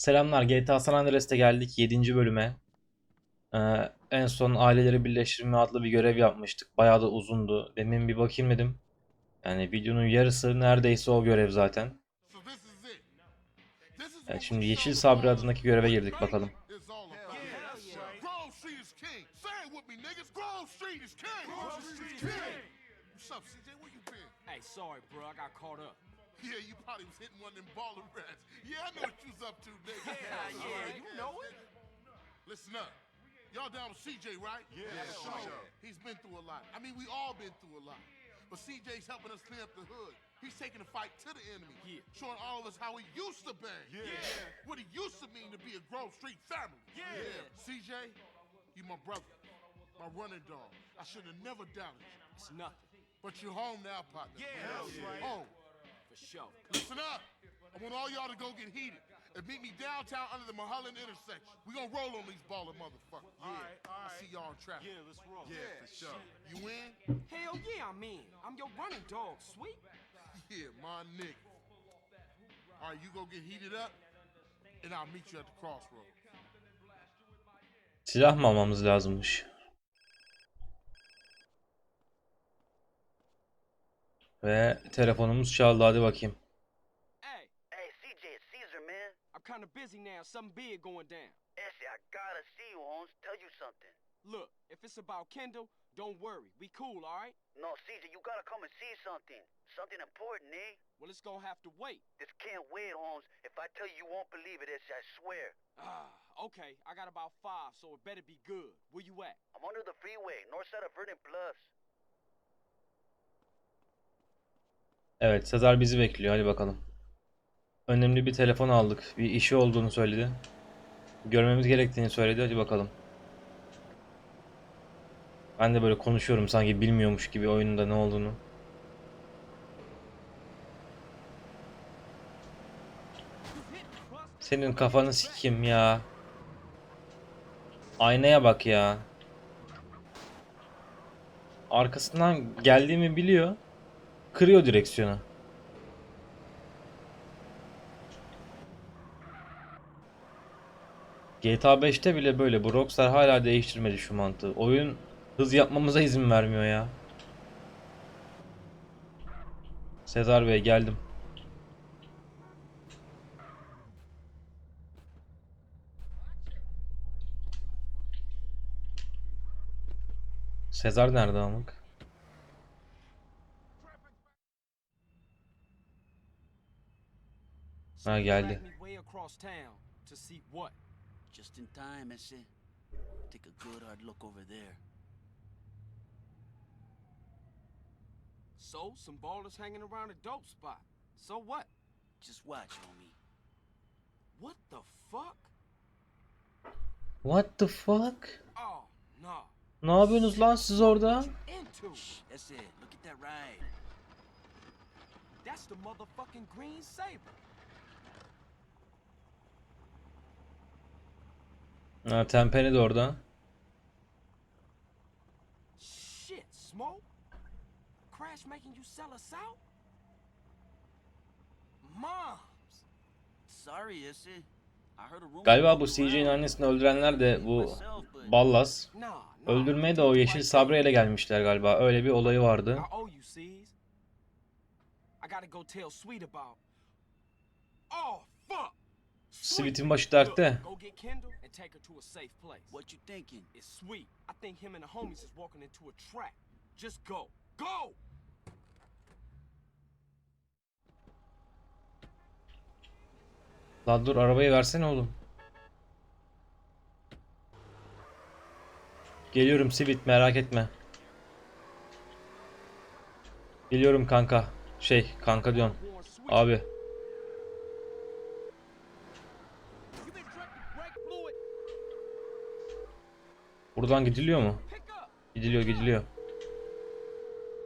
Selamlar. GTA San Andreas'te geldik 7. bölüme. Ee, en son aileleri birleştirme adlı bir görev yapmıştık. Bayağı da uzundu. Demin bir bakayım dedim. Yani videonun yarısı neredeyse o görev zaten. Evet, şimdi Yeşil Sabri adındaki göreve girdik bakalım. Sorry, bro. I got caught up. Yeah, you probably was hitting one of them baller rats. Yeah, I know what you was up to, nigga. Yeah, yeah, you know it. Listen up. Y'all down with CJ, right? Yeah, sure. He's been through a lot. I mean, we all been through a lot. But CJ's helping us clean up the hood. He's taking the fight to the enemy. Yeah. Showing all of us how he used to bang. Yeah. What it used to mean to be a Grove Street family. Yeah. CJ, you my brother. My running dog. I should have never doubted you. It's nothing. But you're home now, partner. Yeah, that's right. Home. Sure. Listen up. I want all y'all to go get heated and meet me downtown under the Mulholland intersection. We gonna roll on these baller motherfuckers. Yeah. All right, all I right. see y'all in traffic. Yeah, let's roll. Yeah, for sure. You in? Hell yeah, I'm in. I'm your running dog, sweet. Yeah, my nigga. All right, you go get heated up, and I'll meet you at the crossroads. Silah mı almamız lazımmış? Ve telefonumuz çaldı. Hadi bakayım. Hey, Hey, CJ, it's Caesar, man. I'm kind of busy now. Something big going down. Essie, I gotta see you, Holmes. Tell you something. Look, if it's about Kendall, don't worry. We cool, all right? No, Caesar, you gotta come and see something. Something important, eh? Well, it's gonna have to wait. This can't wait, Holmes. If I tell you, you won't believe it, Essie, I swear. Ah, okay. I got about five, so it better be good. Where you at? I'm under the freeway, north side of Vernon Plus. Evet, Sezar bizi bekliyor. Hadi bakalım. Önemli bir telefon aldık. Bir işi olduğunu söyledi. Görmemiz gerektiğini söyledi. Hadi bakalım. Ben de böyle konuşuyorum sanki bilmiyormuş gibi oyunda ne olduğunu. Senin kafanı sikeyim ya. Aynaya bak ya. Arkasından geldiğimi biliyor. Kırıyor direksiyonu. GTA 5'te bile böyle. Bu Rockstar hala değiştirmedi şu mantığı. Oyun hız yapmamıza izin vermiyor ya. Sezar Bey geldim. Sezar nerede amık? Ah, see what? Just in time, ese. Take a good hard look over there. So, some ballers hanging around a dope spot. So what? Just watch, homie. What the fuck? What the fuck? Oh, no. Ne yapıyorsunuz lan siz orada? Into. That's. Look at that ride. That's the motherfucking Green Saber. Ha, Tempeni de orada. Shit, Smoke? Crash making you sell us out? Moms! Sorry, ese. I heard a rumor. Galiba bu CJ'nin annesini öldürenler de bu Ballas. Öldürmeye de o Yeşil Sabri ile gelmişler galiba. Öyle bir olayı vardı. I owe you, C's. I gotta go tell Sweet about. Oh, fuck! Sweet'in başı dertte. Look, go get Kendall and take her to a safe place. what you thinking? It's Sweet. I think him and the homies is walking into a trap. Just go. Go! Lan dur arabayı versene oğlum. Geliyorum Sweet merak etme. Geliyorum kanka. Şey kanka diyorsun. Abi. Buradan gidiliyor mu? Gidiliyor gidiliyor.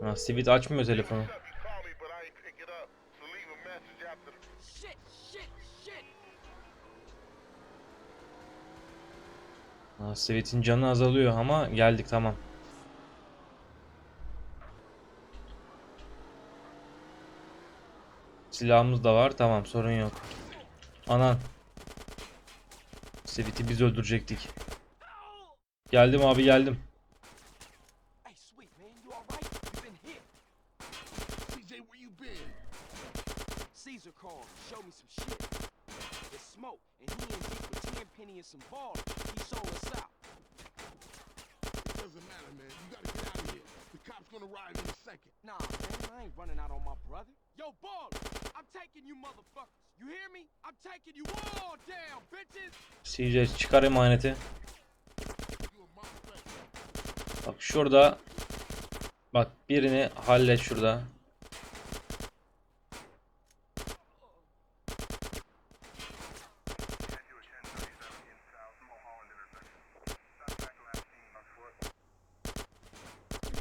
Ha, Sweet açmıyor telefonu. Ha, Sweet'in canı azalıyor ama geldik tamam. Silahımız da var tamam sorun yok. Anan. Sweet'i biz öldürecektik. Geldim abi geldim. Hey, sweet man, you alright? You been hit. CJ, where you been? Caesar called, showed me some shit. It's smoke, and he in deep with Tenpenny and some ball. He sold us out. It doesn't matter, man. You gotta get out of here. The cops gonna arrive in a second. Nah, man, I ain't running out on my brother. Yo, ball, I'm taking you motherfuckers. You hear me? I'm taking you all down, bitches. CJ çıkar emaneti. Bak şurada. Bak birini hallet şurada.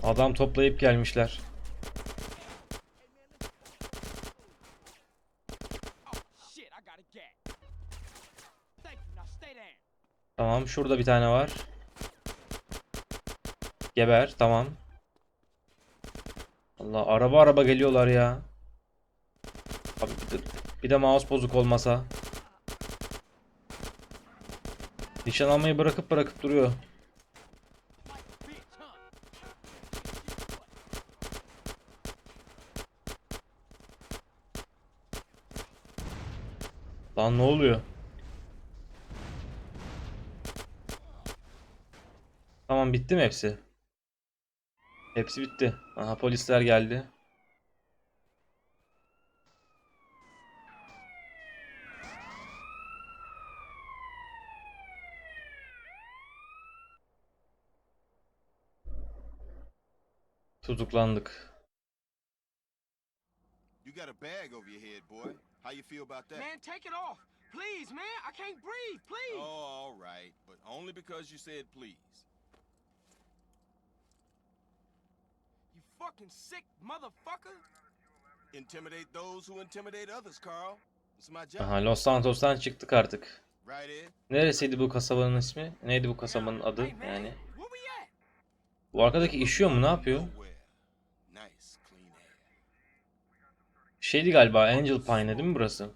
Adam toplayıp gelmişler. Tamam şurada bir tane var. Geber tamam. Allah araba araba geliyorlar ya. Abi bir de, bir de mouse bozuk olmasa. Nişan almayı bırakıp bırakıp duruyor. Lan ne oluyor? Tamam bitti mi hepsi? Hepsi bitti. Aha polisler geldi. Tutuklandık. You got a bag over your head, boy. How you feel about that? Man, take it off. Please, man. I can't breathe. Please. Oh, all right, but only because you said please. Fucking sick motherfucker. Intimidate those who intimidate others, Carl. It's my job. Aha Los Santos'tan çıktık artık. Neresiydi bu kasabanın ismi? Neydi bu kasabanın adı? Yani bu arkadaki işiyor mu? Ne yapıyor? Şeydi galiba Angel Pine değil mi burası?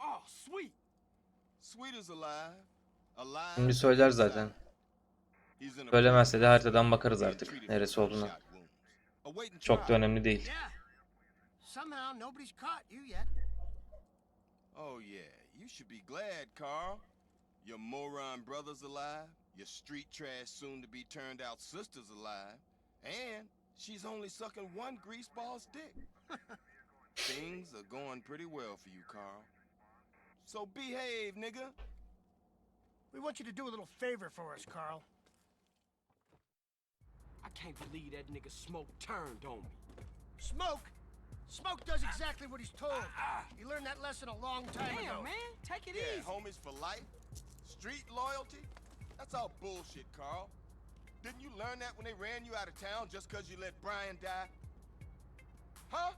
Oh. Şimdi söyler zaten. Söylemezse de haritadan bakarız artık neresi olduğuna. Çok da önemli değil. Yeah. Somehow nobody's caught you yet. Oh yeah, you should be glad, Carl. Your moron brother's alive, your street trash soon to be turned out sister's alive, and she's only sucking one greaseball's dick. Things are going pretty well for you, Carl. So behave, nigga. We want you to do a little favor for us, Carl. I can't believe that nigga Smoke turned on me. Smoke. Smoke does exactly what he's told. He learned that lesson a long time Damn, ago. man. Take it Yeah, easy. homies for life. Street loyalty? That's all bullshit, Carl. Didn't you learn that when they ran you out of town just because you let Brian die? Huh?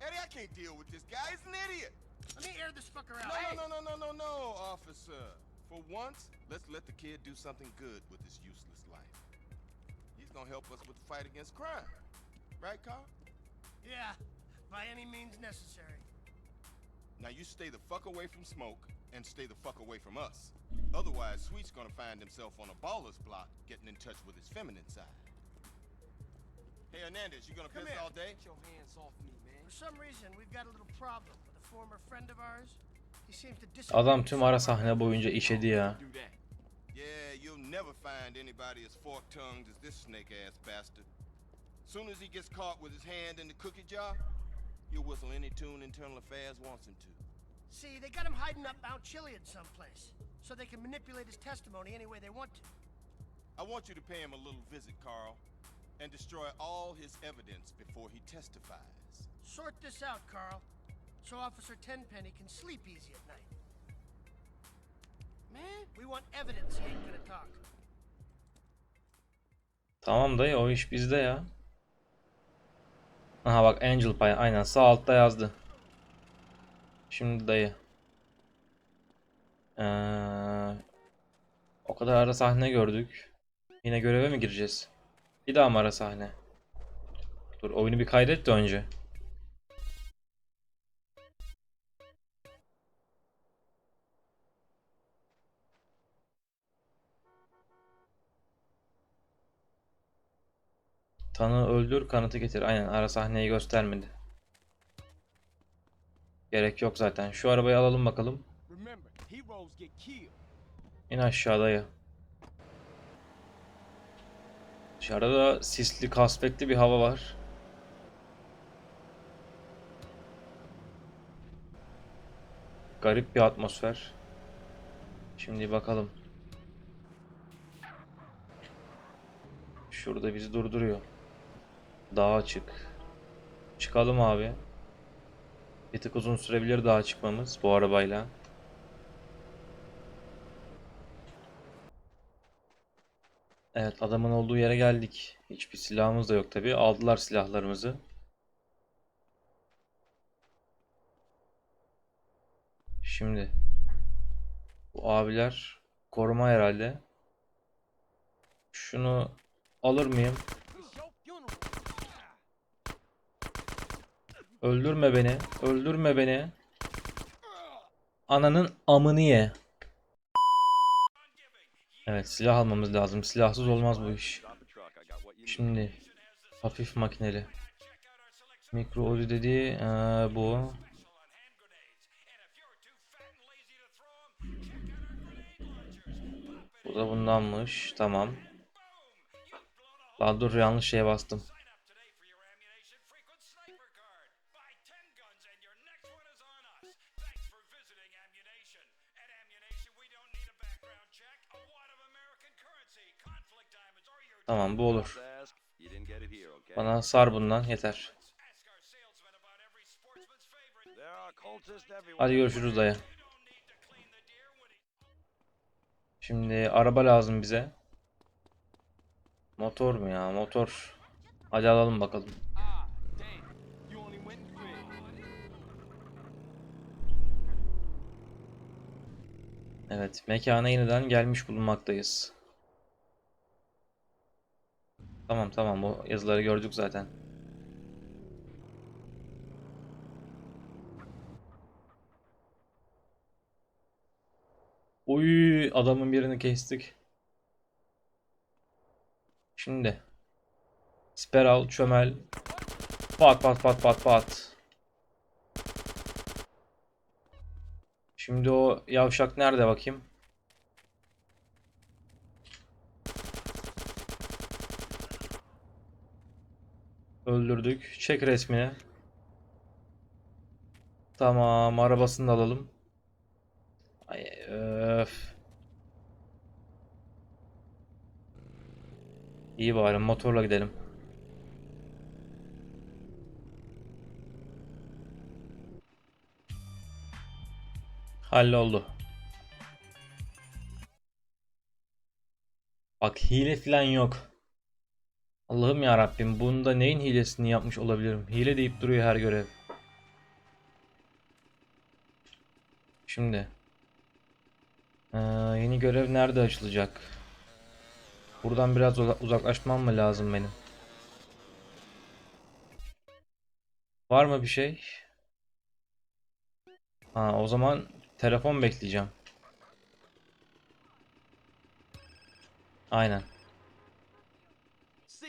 Eddie, I can't deal with this guy. He's an idiot. Let me air this fucker out. No, Hey, no, no, no, no, no, officer. For once, let's let the kid do something good with his useless life. He's gonna help us with the fight against crime. Right, Carl? Yeah, by any means necessary. Now you stay the fuck away from smoke and stay the fuck away from us. Otherwise, Sweet's gonna find himself on a baller's block getting in touch with his feminine side. Hey, Hernandez, you gonna Come piss here. all day? Get your hands off me, man. For some reason, we've got a little problem with a former friend of ours. He seems to disagree Adam tüm ara sahne boyunca işedi ya. Do that. Yeah, you'll never find anybody as fork-tongued as this snake-ass bastard. Soon as he gets caught with his hand in the cookie jar, he'll whistle any tune Internal Affairs wants him to. See, they got him hiding up Mount Chiliad someplace, so they can manipulate his testimony any way they want to. I want you to pay him a little visit, Carl, and destroy all his evidence before he testifies. Sort this out, Carl, so Officer Tenpenny can sleep easy at night. Tamam dayı o iş bizde ya. Aha bak Angel Pie aynen sağ altta yazdı. Şimdi dayı. Ee, o kadar ara sahne gördük. Yine göreve mi gireceğiz? Bir daha mı ara sahne? Dur oyunu bir kaydet de önce. Tanı öldür, kanıtı getir. Aynen ara sahneyi göstermedi. Gerek yok zaten. Şu arabayı alalım bakalım. İn aşağıdaya. Dışarıda da sisli, kasvetli bir hava var. Garip bir atmosfer. Şimdi bakalım. Şurada bizi durduruyor. Dağa çık. Çıkalım abi. Bir tık uzun sürebilir dağa çıkmamız bu arabayla. Evet adamın olduğu yere geldik. Hiçbir silahımız da yok tabi. Aldılar silahlarımızı. Şimdi bu abiler koruma herhalde. Şunu alır mıyım? It's your funeral. Öldürme beni. Öldürme beni. Ananın amını ye. Evet silah almamız lazım. Silahsız olmaz bu iş. Şimdi hafif makineli. Mikro Uzi dediği eee, bu. Bu da bundanmış. Tamam. Lan dur yanlış şeye bastım. Tamam bu olur. Bana sar bundan yeter. Hadi görüşürüz dayı. Şimdi araba lazım bize. Motor mu ya? Motor. Hadi alalım bakalım. Evet, mekana yeniden gelmiş bulunmaktayız. Tamam tamam bu yazıları gördük zaten. Uy adamın birini kestik. Şimdi. Siper al, çömel. Pat pat pat pat pat. Şimdi o yavşak nerede bakayım? Öldürdük. Çek resmini. Tamam, arabasını da alalım. Ay öf. İyi bari motorla gidelim. Halloldu. Bak hile falan yok. Allah'ım ya Rabbim bunda neyin hilesini yapmış olabilirim? Hile deyip duruyor her görev. Şimdi. Ee, yeni görev nerede açılacak? Buradan biraz uza- uzaklaşmam mı lazım benim? Var mı bir şey? Ha, o zaman telefon bekleyeceğim. Aynen.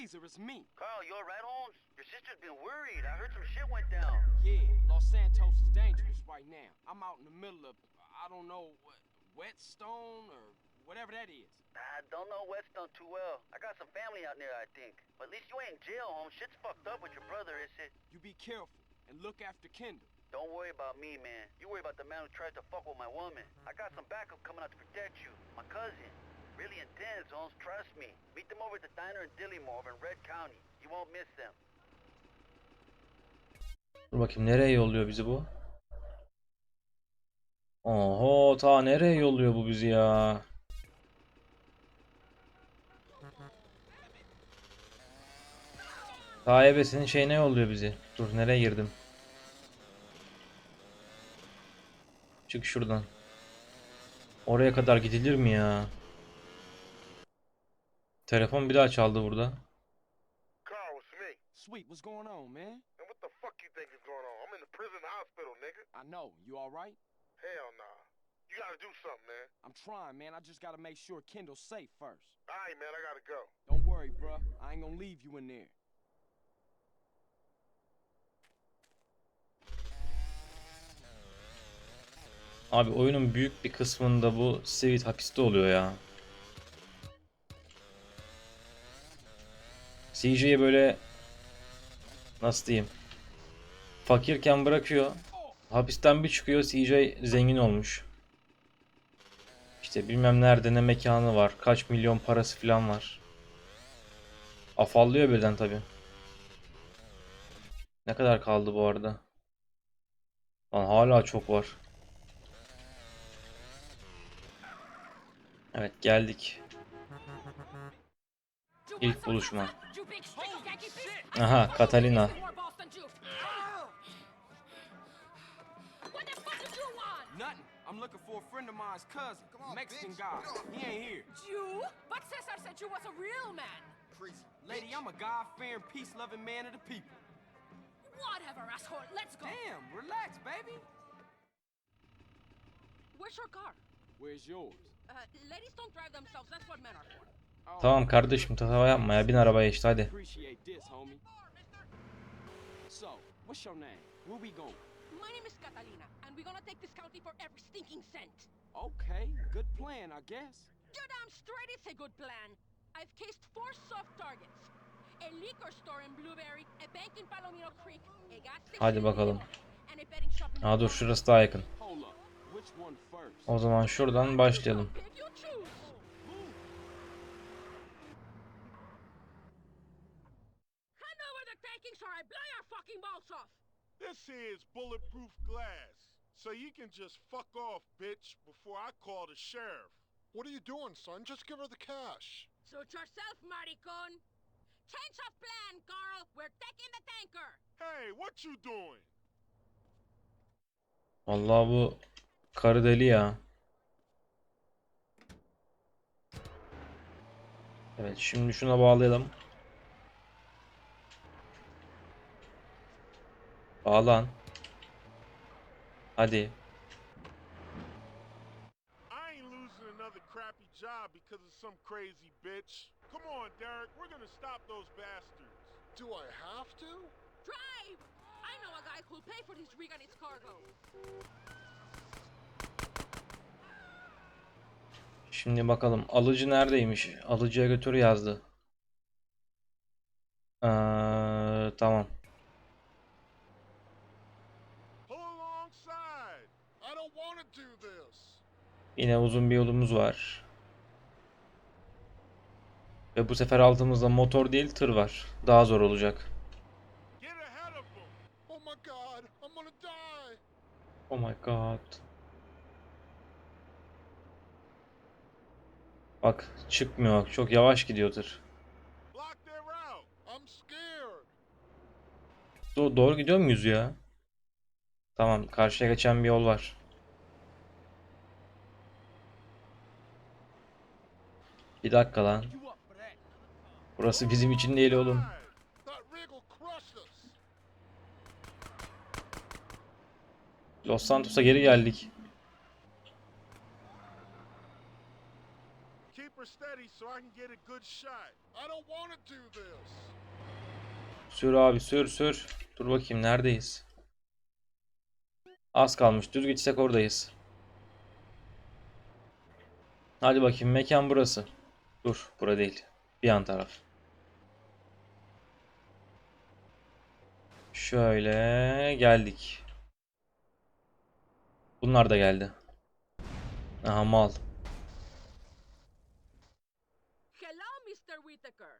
Caesar, it's me. Carl, you alright, Holmes? Your sister's been worried. I heard some shit went down. Yeah, Los Santos is dangerous right now. I'm out in the middle of, I don't know, what, Whetstone or whatever that is. I don't know Whetstone too well. I got some family out there, I think. But at least you ain't in jail, Holmes. Shit's fucked up with your brother, is it? You be careful and look after Kendall. Don't worry about me, man. You worry about the man who tries to fuck with my woman. I got some backup coming out to protect you. My cousin. Really intense, Holmes. Trust me. Meet them over at the diner in Dillymore in Red County. You won't miss them. Dur bakayım nereye yolluyor bizi bu? Oho ta nereye yolluyor bu bizi ya? Ta ebesinin şeyine yolluyor bizi. Dur nereye girdim? Çık şuradan. Oraya kadar gidilir mi ya? Telefon bir daha çaldı burada. Sweet, what's going on, man? And what the fuck you think is going on? I'm in the prison hospital, nigga. I know. You all right? Hell nah. You gotta do something, man. I'm trying, man. I just gotta make sure Kendall's safe first. All right, man. I gotta go. Don't worry, bro. I ain't gonna leave you in there. Abi oyunun büyük bir kısmında bu Sweet Hapis'te oluyor ya. CJ'ye böyle nasıl diyeyim? Fakirken bırakıyor. Hapisten bir çıkıyor CJ zengin olmuş. İşte bilmem nerede ne mekanı var. Kaç milyon parası falan var. Afallıyor birden tabi. Ne kadar kaldı bu arada? Lan hala çok var. Evet geldik. İlk buluşma. Aha Catalina. I'm looking for a friend of mine's cousin, Mexican guy. He ain't here. You? But Cesar said you was a real man. Crazy. Lady, I'm a God-fearing, peace-loving man of the people. Whatever, asshole. Let's go. Damn, relax, baby. Where's your car? Where's yours? Uh, ladies don't drive themselves. That's what men are for. Tamam kardeşim tatava yapma ya bin arabaya işte hadi. Okay, good plan, I guess. You're damn straight it's a good plan. I've cased four soft targets. A liquor store in Blueberry, a bank in Palomino Creek, a gas station Hadi bakalım. Aa dur şurası daha yakın. O zaman şuradan başlayalım. Pick you choose. Hand over the takings or I blow your fucking balls off. This here is bulletproof glass. So you can just fuck off, bitch, before I call the sheriff. What are you doing, son? Just give her the cash. Suit yourself, maricon. Change of plan, Carl. We're taking the tanker. Hey, what you doing? Vallahi bu karı deli ya. Evet şimdi şuna bağlayalım. Bağlan. Hadi. I ain't losing another crappy job because of some crazy bitch. Come on, Derek, we're gonna stop those bastards. Do I have to? Drive! I know a guy who'll pay for this rig and its cargo. Şimdi bakalım alıcı neredeymiş? Alıcıya götür yazdı. Ee, tamam. Pull alongside. I don't want to do this. Yine uzun bir yolumuz var. Ve bu sefer altımızda motor değil tır var. Daha zor olacak. Oh my god, I'm gonna die. Oh my god. Bak çıkmıyor. Çok yavaş gidiyor tır. Do- doğru gidiyor muyuz ya? Tamam, karşıya geçen bir yol var. Bir dakika lan. Burası bizim için değil oğlum. Los Santos'a geri geldik. Sür abi sür sür. Dur bakayım neredeyiz? Az kalmış. Düz gitsek oradayız. Hadi bakayım mekan burası. Dur bura değil. Bir yan taraf. Şöyle geldik. Bunlar da geldi. Aha mal. Hello, Mr. Whitaker.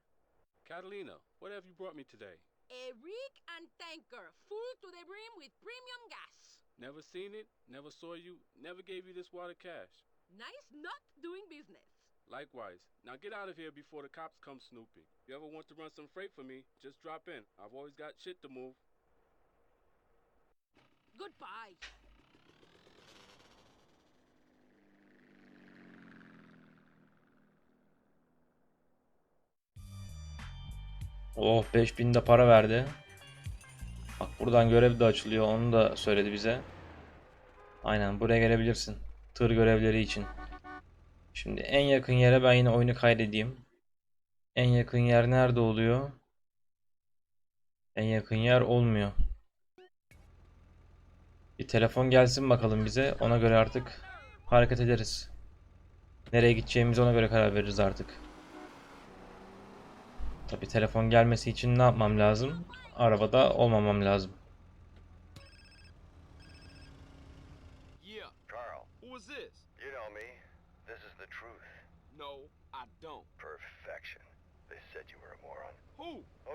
Catalina, what have you brought me today? A rig and tanker, full to the brim with premium gas. Never seen it, never saw you, never gave you this water cash. Nice not doing business. Likewise. Now get out of here before the cops come snooping. If you ever want to run some freight for me, just drop in. I've always got shit to move. Goodbye. Oh 5000 de para verdi. Bak buradan görev de açılıyor. Onu da söyledi bize. Aynen buraya gelebilirsin. Tır görevleri için. Şimdi en yakın yere ben yine oyunu kaydedeyim. En yakın yer nerede oluyor? En yakın yer olmuyor. Bir telefon gelsin bakalım bize. Ona göre artık hareket ederiz. Nereye gideceğimize ona göre karar veririz artık. Tabi telefon gelmesi için ne yapmam lazım? Arabada olmamam lazım.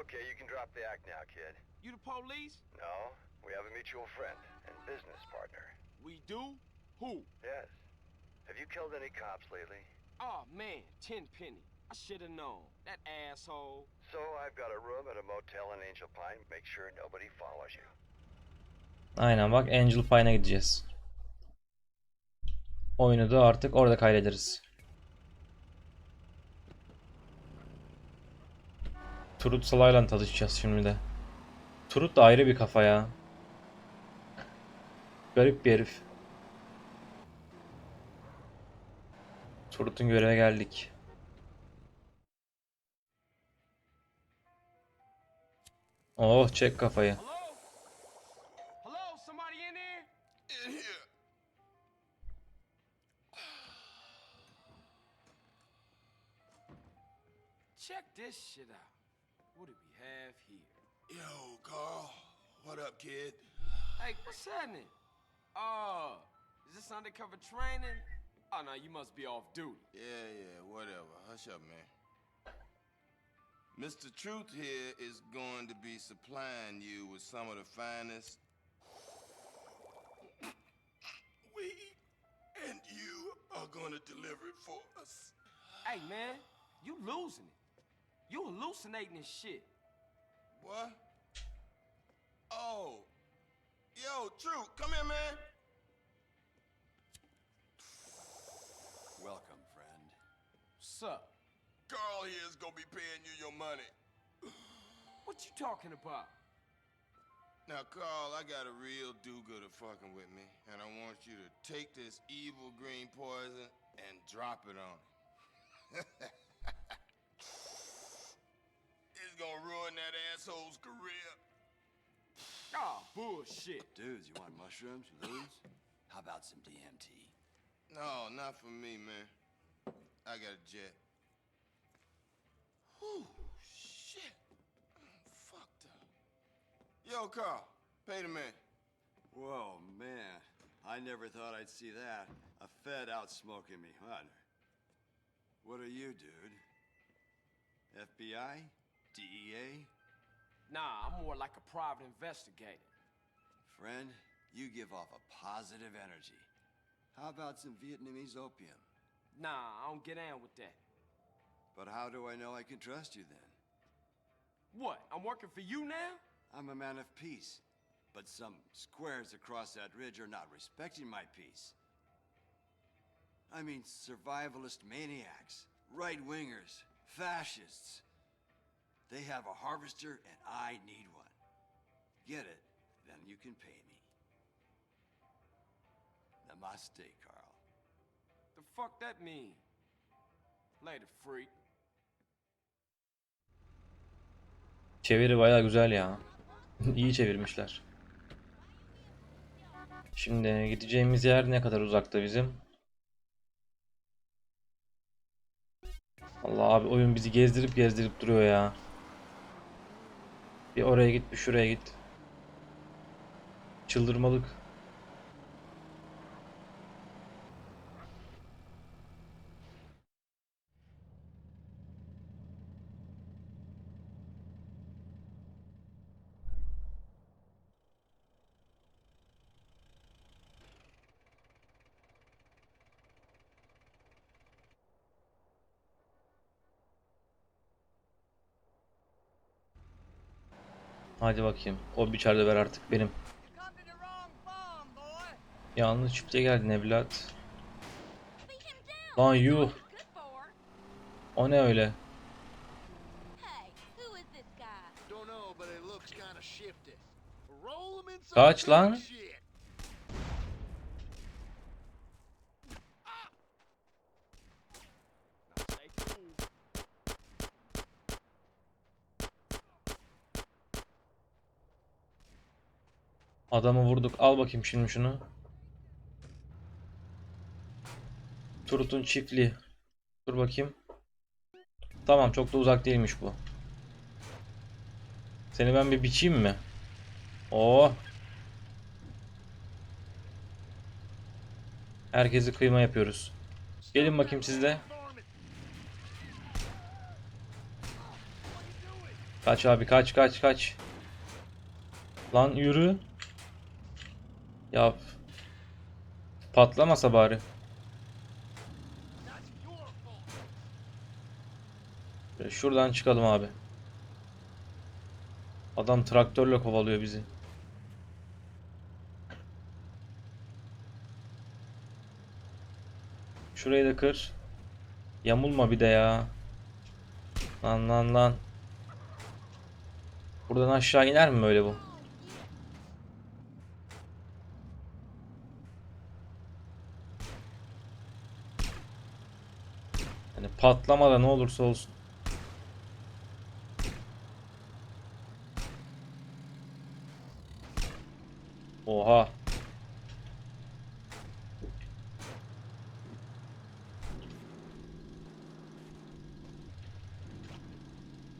Okay, you can drop the act now, kid. You the police? No, we have a mutual friend and business partner. We do? Who? Yes. Have you killed any cops lately? Oh man, Tenpenny. I should have known. That asshole. So I've got a room at a motel in Angel Pine. Make sure nobody follows you. Aynen bak Angel Pine'a gideceğiz. Oyunu da artık orada kaydederiz. Turut Sala'yla tanışacağız şimdi de. Turut da ayrı bir kafa ya. Garip bir herif. Turut'un göreve geldik. Oh çek kafayı. Check this shit out. Carl. What up, kid? Hey, what's happening? Oh, is this undercover training? Oh no, you must be off duty. Yeah, yeah, whatever. Hush up, man. Mr. Truth here is going to be supplying you with some of the finest weed, and you are going to deliver it for us. Hey man, you losing it. You hallucinating this shit. What? Oh. Yo, True, come here, man. Welcome, friend. What's up? Carl here is going to be paying you your money. What you talking about? Now, Carl, I got a real do-gooder fucking with me, and I want you to take this evil green poison and drop it on him. it's gonna ruin that asshole's career. Ah, bullshit. Dudes, you want mushrooms, loons? How about some DMT? No, not for me, man. I got a jet. Whew, shit. I'm fucked up. Yo, Carl, pay the man. Whoa, man. I never thought I'd see that. A Fed out smoking me, huh? What are you, dude? FBI? DEA? Nah, I'm more like a private investigator. Friend, you give off a positive energy. How about some Vietnamese opium? Nah, I don't get down with that. But how do I know I can trust you then? What? I'm working for you now? I'm a man of peace. But some squares across that ridge are not respecting my peace. I mean, survivalist maniacs, right wingers, fascists. They have a harvester, and I need one. Get it, then you can pay me. Namaste, Carl. The fuck that mean? Later, freak. Çeviri baya güzel ya. İyi çevirmişler. Şimdi gideceğimiz yer ne kadar uzakta bizim? Allah abi oyun bizi gezdirip gezdirip duruyor ya. Bir oraya git, bir şuraya git. Çıldırmalık. Hadi bakayım. O biçerde ver artık benim. Yalnız çifte geldin evlat. Lan yuh. O ne öyle? Hey, who is this guy? Don't know, but it looks kind of shifty. Roll 'em in some Kaç good lan? shit. Now stay cool. Adamı vurduk. Al bakayım şimdi şunu. Turut'un çiftliği. Dur bakayım. Tamam çok da uzak değilmiş bu. Seni ben bir biçeyim mi? Oo. Herkesi kıyma yapıyoruz. Gelin bakayım siz de. Kaç abi kaç kaç kaç. Lan yürü. Ya patlamasa bari. Şöyle Şuradan çıkalım abi. Adam traktörle kovalıyor bizi. Şurayı da kır. Yamulma bir de ya. Lan lan lan. Buradan aşağı iner mi böyle bu? Yani patlama da ne olursa olsun. Oha.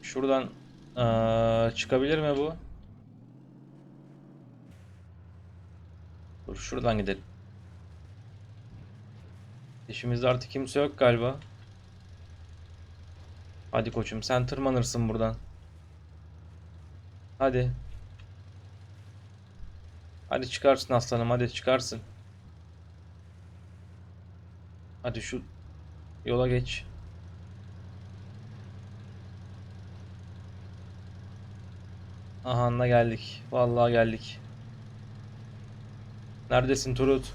Şuradan eee, çıkabilir mi bu? Dur şuradan gidelim. İşimizde artık kimse yok galiba. Hadi koçum sen tırmanırsın buradan. Hadi. Hadi çıkarsın aslanım hadi çıkarsın. Hadi şu yola geç. Aha geldik. Vallahi geldik. Neredesin Turut?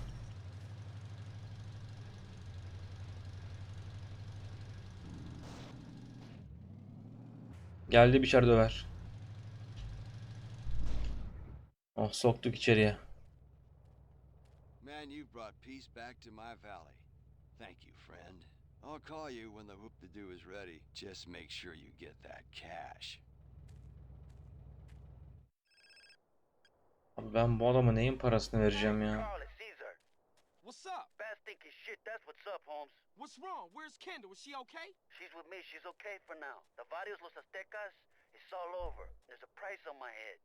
Geldi biçer döver. Oh soktuk içeriye. Man, you brought peace back to my valley. Thank you, friend. I'll call you when the whoop-de-doo is ready. Just make sure you get that cash. Abi ben bu adama neyin parasını vereceğim ya? What's up? Bad thinking shit, that's what's up, Holmes. What's wrong? Where's Kendall? Is she okay? She's with me, she's okay for now. The Varios Los Aztecas, it's all over. There's a price on my head.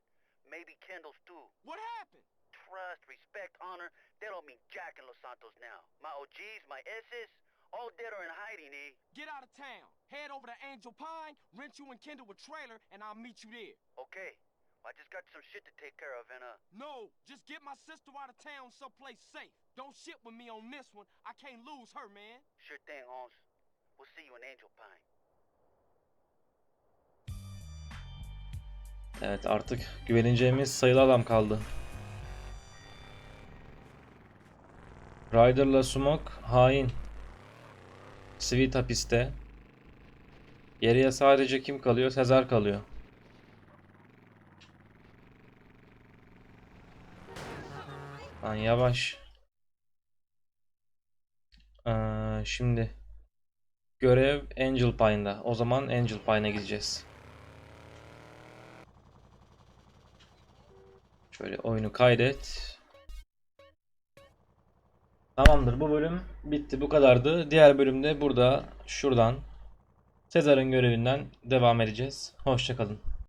Maybe Kendall's too. What happened? Trust, respect, honor, they don't mean jack in Los Santos now. My OGs, my S's, all dead or in hiding, eh? Get out of town. Head over to Angel Pine, rent you and Kendall a trailer, and I'll meet you there. Okay. I just got some shit to take care of and uh No, just get my sister out of town someplace safe. Don't shit with me on this one. I can't lose her, man. sure thing, Holmes. We'll see you in Angel Pine. Evet artık güveneceğimiz sayılı adam kaldı. Ryder'la Smoke hain. Sweet hapiste. Geriye sadece kim kalıyor? Sezar kalıyor. Lan yavaş. Ee, şimdi görev Angel Pine'da. O zaman Angel Pine'a gideceğiz. Şöyle oyunu kaydet. Tamamdır bu bölüm bitti bu kadardı. Diğer bölümde burada şuradan Sezar'ın görevinden devam edeceğiz. Hoşçakalın.